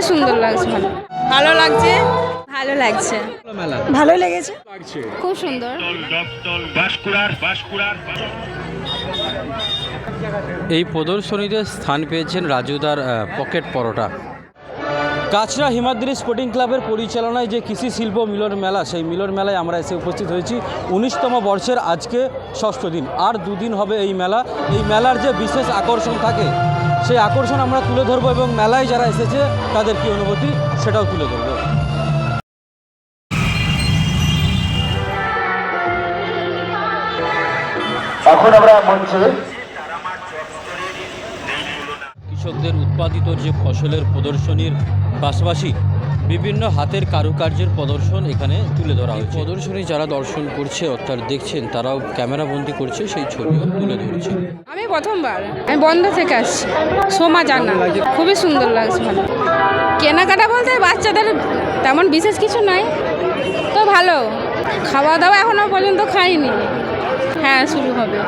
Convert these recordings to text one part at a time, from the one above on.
খুবই সুন্দর লাগছে ভালো। ভালো লাগছে? ভালো লাগছে। ভালো লেগেছে। খুব সুন্দর। এই প্রদর্শনীতে স্থান পেয়েছেন রাজুদার পকেট পরোটা। কাছড়া হিমাদ্রি স্পোর্টিং ক্লাবের পরিচালনায় যে কৃষি শিল্প মিলন মেলা সেই মিলন মেলায় আমরা এসে উপস্থিত হয়েছি। উনিশতম বর্ষের আজকে ষষ্ঠ দিন। আর দুদিন হবে এই মেলা। এই মেলার যে বিশেষ আকর্ষণ থাকে সেই আকর্ষণ আমরা তুলে ধরবো এবং মেলায় যারা এসেছে তাদের কি অনুভূতি সেটাও তুলে ধরবো। এখন আমরা মঞ্চে কৃষকদের উৎপাদিত যে ফসলের প্রদর্শনীর পাশাপাশি বিভিন্ন হাতের কারুকার্যের প্রদর্শন এখানে তুলে ধরা হয়েছে। প্রদর্শনী যারা দর্শন করছে অর্থাৎ দেখছেন তারাও ক্যামেরাবন্দি করছে সেই ছবিও তুলে ধরছে। আমি প্রথমবার। আমি বন্ধ থেকে আসছি। সোমা জানা খুবই সুন্দর লাগছে ভালো। কেনাকাটা বলতে বাচ্চাদের তেমন বিশেষ কিছু নাই। তো ভালো। খাওয়া দাওয়া এখনও পর্যন্ত খাইনি। হ্যাঁ শুরু হবে।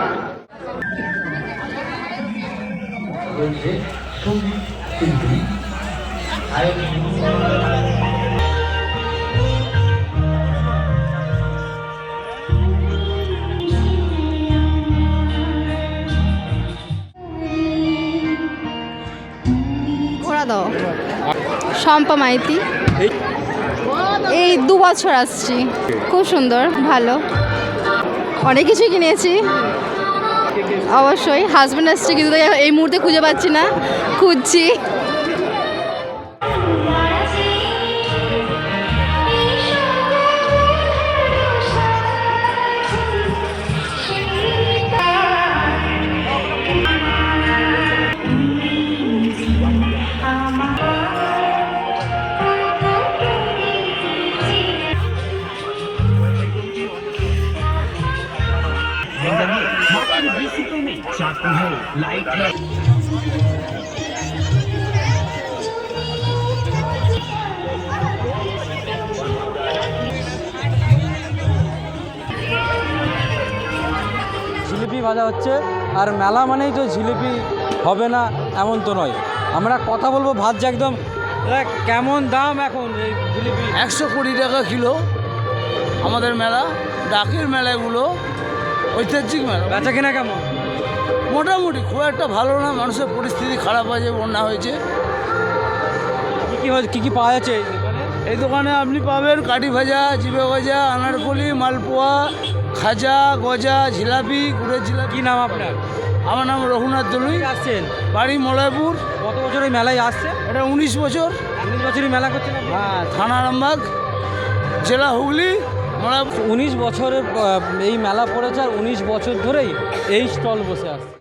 শম্পা মাইতি। এই দু বছর আসছি। খুব সুন্দর, ভালো। অনেক কিছু কিনেছি। অবশ্যই হাজব্যান্ড আসছে কিন্তু এই মুহূর্তে খুঁজে পাচ্ছি না। খুঁজছি। জিলিপি ভাজা হচ্ছে আর মেলা মানেই তো জিলিপি হবে না এমন তো নয়। আমরা কথা বলব ভাজছে একদম কেমন দাম এখন এই জিলিপি একশো কুড়ি টাকা কিলো আমাদের মেলা ডাকের মেলাগুলো ঐতিহাসিক মেলা। বেচা কিনা কেমন? মোটামুটি খুব একটা ভালো না মানুষের পরিস্থিতি খারাপ হয়েছে বন্যা হয়েছে। কী কী কী কী পাওয়া যাচ্ছে এই দোকানে? আপনি পাবেন কাঠি ভাজা জিবে ভাজা আনারকলি মালপোয়া খাজা গজা জিলাপি গুড়ের জিলাপি। কি নাম আপনার? আমার নাম রঘুনাথ দলুই। আসছেন? বাড়ি মলয়পুর। কত বছর এই মেলায় আসছে? এটা উনিশ বছর। উনিশ বছরই মেলা করছেন আপনি? হ্যাঁ থানা রামবাগ জেলা হুগলি। মলয়পুর উনিশ বছরের এই মেলা পড়েছে আর উনিশ বছর ধরেই এই স্টল বসে আসছে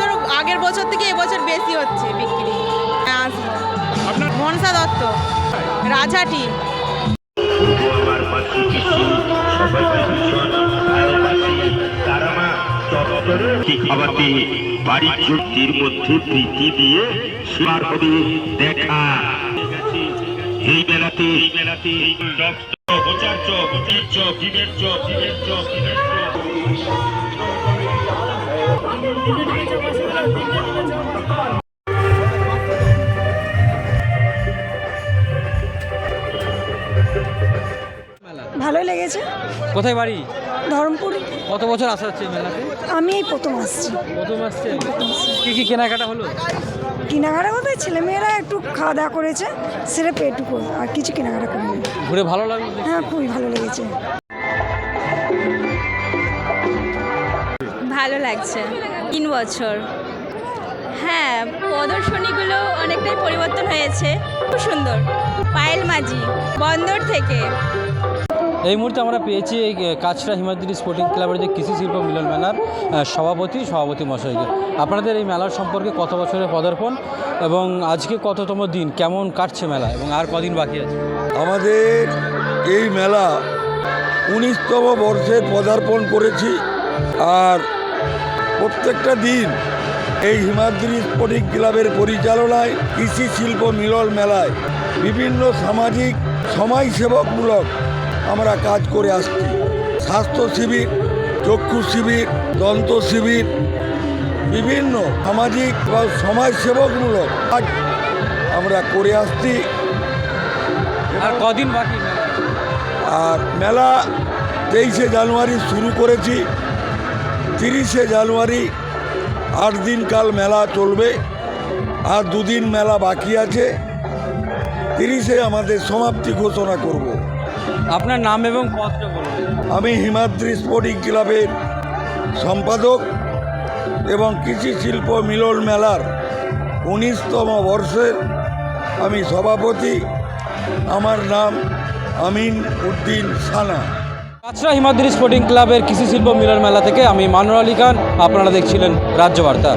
বছর আগের বছর থেকে এবছর বেশি হচ্ছে বিক্রি। আসব মনসা দত্ত রাজহাটি খাওয়াতে বাড়ির যুক্তির মধ্যে প্রীতি দিয়ে সীমার হবে দেখা। এই বেলাতে এই চপ ডিমের ভালোই লেগেছে। কোথায় বাড়ি? ধর্মপুর। কত বছর আসা হচ্ছে মেলাতে? আমি এই প্রথম আসছি। প্রথম আসছে। কি কি কেনাকাটা হলো? কেনাকাটা বলতে ছেলেমেয়েরা একটু খাওয়া দাওয়া করেছে সেটা পেটুকু আর কিছু কেনাকাটা করিনি। ঘুরে ভালো লাগল হ্যাঁ খুবই ভালো লেগেছে। ভালো লাগছে। তিন বছর। হ্যাঁ প্রদর্শনীগুলো অনেকটাই পরিবর্তন হয়েছে। খুব সুন্দর। পায়েল মাঝি বন্দর থেকে। এই মুহূর্তে আমরা পেয়েছি এই কাছড়া হিমাদ্রি স্পোর্টিং ক্লাবের যে কৃষি শিল্প মিলন মেলার সভাপতি সভাপতি মশাইকে আপনাদের এই মেলার সম্পর্কে কত বছরের পদার্পণ এবং আজকে কততম দিন? কেমন কাটছে মেলা এবং আর কদিন বাকি আছে? আমাদের এই মেলা উনিশতম বর্ষে পদার্পণ করেছি। আর প্রত্যেকটা দিন এই হিমাদ্রি স্পোর্টিং ক্লাবের পরিচালনায় কৃষি শিল্প মিলন মেলায় বিভিন্ন সামাজিক সমাজসেবকমূলক আমরা কাজ করে আসছি। স্বাস্থ্য শিবির চক্ষু শিবির দন্ত শিবির বিভিন্ন সামাজিক বা সমাজসেবকমূলক কাজ আমরা করে আসছি। আর কদিন বাকি? আর মেলা তেইশে জানুয়ারি শুরু করেছি। তিরিশে জানুয়ারি আট দিন কাল মেলা চলবে আর দুদিন মেলা বাকি আছে। তিরিশে আমাদের সমাপ্তি ঘোষণা করব। আপনার নাম এবং আমি হিমাদ্রি স্পোর্টিং ক্লাবের সম্পাদক এবং কৃষি শিল্প মিলন মেলার উনিশতম বর্ষের আমি সভাপতি। আমার নাম আমিন উদ্দিন সানা। কাছড়া হিমাদ্রি স্পোর্টিং ক্লাবের কৃষি শিল্প মিলন মেলা থেকে আমি মানুর আলী খান। আপনারা দেখছিলেন রাজ্য বার্তা।